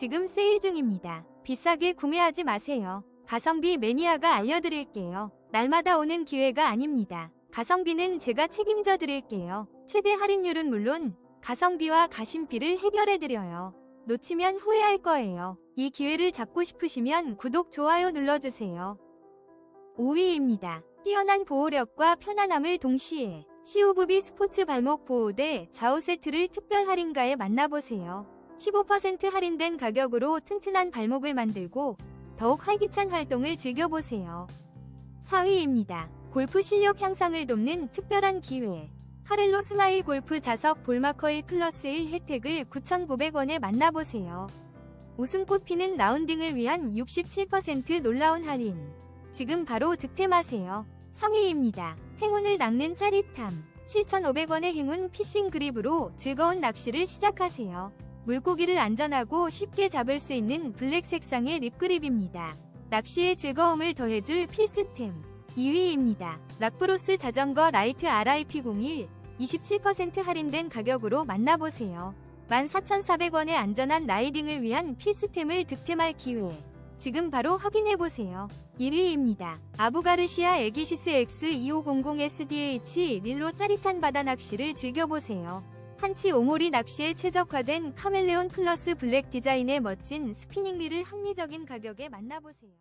지금 세일 중입니다. 비싸게 구매하지 마세요. 가성비 매니아가 알려드릴게요. 날마다 오는 기회가 아닙니다. 가성비는 제가 책임져 드릴게요. 최대 할인율은 물론 가성비와 가심비를 해결해 드려요. 놓치면 후회할 거예요. 이 기회를 잡고 싶으시면 구독, 좋아요 눌러주세요. 5위입니다. 뛰어난 보호력과 편안함을 동시에 시오부비 스포츠 발목 보호대 좌우 세트를 특별 할인가에 만나보세요. 15% 할인된 가격으로 튼튼한 발목을 만들고 더욱 활기찬 활동을 즐겨보세요. 4위입니다. 골프 실력 향상을 돕는 특별한 기회. 카렐로 스마일 골프 자석 볼마커 1 플러스 1 혜택을 9,900원에 만나보세요. 웃음꽃 피는 라운딩을 위한 67% 놀라운 할인. 지금 바로 득템하세요. 3위입니다. 행운을 낚는 짜릿함. 7,500원의 행운 피싱 그립으로 즐거운 낚시를 시작하세요. 물고기를 안전하고 쉽게 잡을 수 있는 블랙 색상의 립그립입니다. 낚시의 즐거움을 더해줄 필수템. 2위입니다. 락브로스 자전거 라이트 RIP01 27% 할인된 가격으로 만나보세요. 14,400원의 안전한 라이딩을 위한 필수템을 득템할 기회. 지금 바로 확인해보세요. 1위입니다. 아부가르시아 에기시스 X2500SDH 릴로 짜릿한 바다 낚시를 즐겨보세요. 한치 오모리 낚시에 최적화된 카멜레온 플러스 블랙 디자인의 멋진 스피닝 릴을 합리적인 가격에 만나보세요.